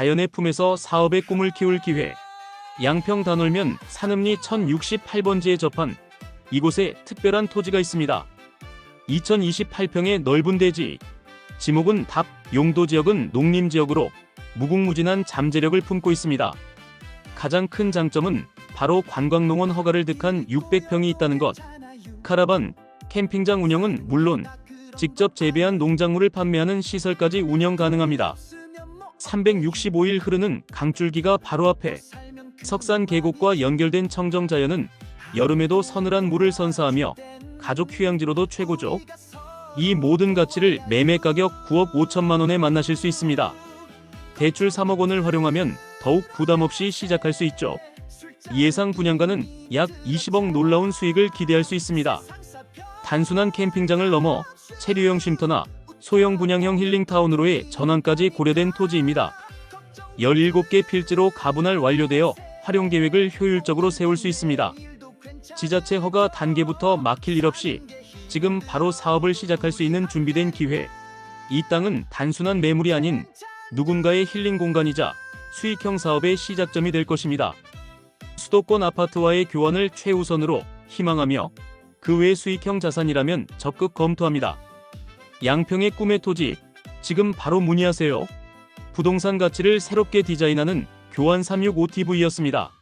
자연의 품에서 사업의 꿈을 키울 기회. 양평 단월면 산음리 1068번지에 접한 이곳에 특별한 토지가 있습니다. 2028평의 넓은 대지. 지목은 답, 용도 지역은 농림 지역으로 무궁무진한 잠재력을 품고 있습니다. 가장 큰 장점은 바로 관광농원 허가를 득한 600평이 있다는 것. 카라반, 캠핑장 운영은 물론 직접 재배한 농작물을 판매하는 시설까지 운영 가능합니다. 365일 흐르는 강줄기가 바로 앞에 석산 계곡과 연결된 청정 자연은 여름에도 서늘한 물을 선사하며 가족 휴양지로도 최고죠. 이 모든 가치를 매매 가격 9억 5천만 원에 만나실 수 있습니다. 대출 3억 원을 활용하면 더욱 부담 없이 시작할 수 있죠. 예상 분양가는 약 20억 놀라운 수익을 기대할 수 있습니다. 단순한 캠핑장을 넘어 체류형 쉼터나 소형 분양형 힐링타운으로의 전환까지 고려된 토지입니다. 17개 필지로 가분할 완료되어 활용 계획을 효율적으로 세울 수 있습니다. 지자체 허가 단계부터 막힐 일 없이 지금 바로 사업을 시작할 수 있는 준비된 기회. 이 땅은 단순한 매물이 아닌 누군가의 힐링 공간이자 수익형 사업의 시작점이 될 것입니다. 수도권 아파트와의 교환을 최우선으로 희망하며 그 외 수익형 자산이라면 적극 검토합니다. 양평의 꿈의 토지, 지금 바로 문의하세요. 부동산 가치를 새롭게 디자인하는 교환 365TV였습니다.